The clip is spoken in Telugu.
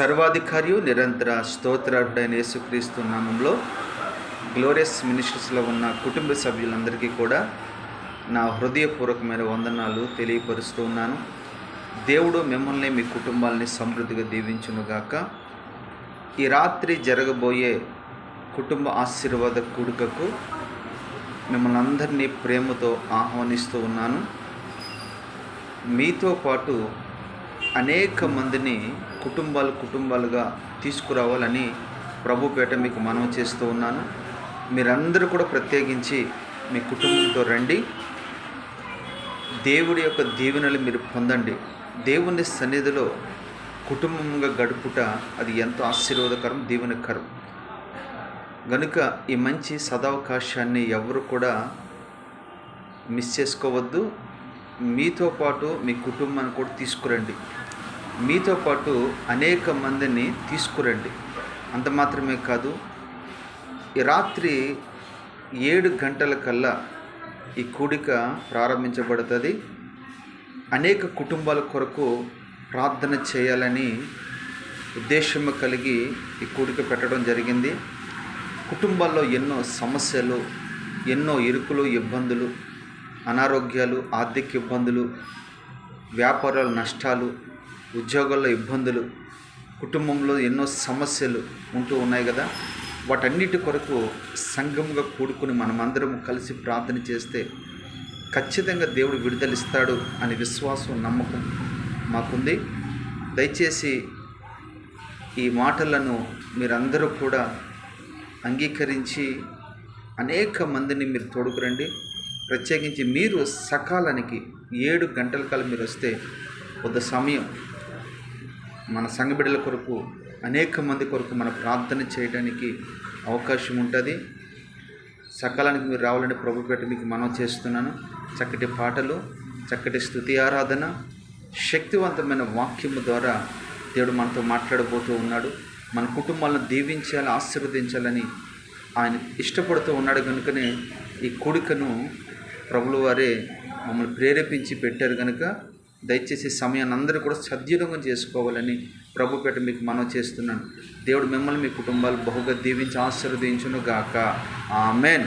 సర్వాధికారియు నిరంతర స్తోత్రార్థుడైన యేసుక్రీస్తు నామంలో గ్లోరియస్ మినిస్ట్రీస్లో ఉన్న కుటుంబ సభ్యులందరికీ కూడా నా హృదయపూర్వకమైన వందనాలు తెలియపరుస్తూ ఉన్నాను. దేవుడు మిమ్మల్ని మీ కుటుంబాలని సమృద్ధిగా దీవించునుగాక ఈ రాత్రి జరగబోయే కుటుంబ ఆశీర్వాద కూడుకకు మిమ్మల్ని అందరినీ ప్రేమతో ఆహ్వానిస్తూ ఉన్నాను. మీతో పాటు అనేక మందిని కుటుంబాలు కుటుంబాలుగా తీసుకురావాలని ప్రభుపేట మీకు మనం చేస్తూ ఉన్నాను. మీరందరూ కూడా ప్రత్యేకించి మీ కుటుంబంతో రండి. దేవుడి యొక్క దీవెనలు మీరు పొందండి. దేవుని సన్నిధిలో కుటుంబంగా గడుపుట అది ఎంతో ఆశీర్వాదకరం దీవెనకరం. గనుక ఈ మంచి సదవకాశాన్ని ఎవరు కూడా మిస్ చేసుకోవద్దు. మీతో పాటు మీ కుటుంబాన్ని కూడా తీసుకురండి. మీతో పాటు అనేక మందిని తీసుకురండి. అంత మాత్రమే కాదు రాత్రి ఏడు గంటల కల్లా ఈ కూడిక ప్రారంభించబడుతుంది. అనేక కుటుంబాల కొరకు ప్రార్థన చేయాలని ఉద్దేశం కలిగి ఈ కూడిక పెట్టడం జరిగింది. కుటుంబాల్లో ఎన్నో సమస్యలు ఎన్నో ఇరుకులు ఇబ్బందులు అనారోగ్యాలు ఆర్థిక ఇబ్బందులు వ్యాపారాల నష్టాలు ఉద్యోగాల్లో ఇబ్బందులు కుటుంబంలో ఎన్నో సమస్యలు ఉంటూ ఉన్నాయి కదా. వాటన్నిటి కొరకు సంఘంగా కూడుకుని మనమందరం కలిసి ప్రార్థన చేస్తే ఖచ్చితంగా దేవుడు విడుదలిస్తాడు అనే విశ్వాసం నమ్మకం మాకుంది. దయచేసి ఈ మాటలను మీరందరూ కూడా అంగీకరించి అనేక మందిని మీరు తోడుకురండి ప్రత్యేకించి మీరు సకాలానికి ఏడు గంటల కాలం మీరు వస్తే కొంత సమయం మన సంఘ బిడ్డల కొరకు అనేక మంది కొరకు మన ప్రార్థన చేయడానికి అవకాశం ఉంటుంది. సకాలానికి మీరు రావాలని ప్రభుపేట మీకు మనం చేస్తున్నాను. చక్కటి పాటలు చక్కటి స్థుతి ఆరాధన శక్తివంతమైన వాక్యము ద్వారా దేవుడు మనతో మాట్లాడబోతూ ఉన్నాడు. మన కుటుంబాలను దీవించాలి ఆశీర్వదించాలని ఆయన ఇష్టపడుతూ ఉన్నాడు. కనుకనే ఈ కూడికను ప్రభుల వారే మమ్మల్ని ప్రేరేపించి పెట్టారు కనుక దయచేసి సమయాన్ని అందరూ కూడా సద్వినియోగం చేసుకోవాలని ప్రభుపేట మీకు మనం చేస్తున్నాను. దేవుడు మిమ్మల్ని మీ కుటుంబాలు బహుగా దీవించి ఆశీర్వదించును గాక ఆమెన్.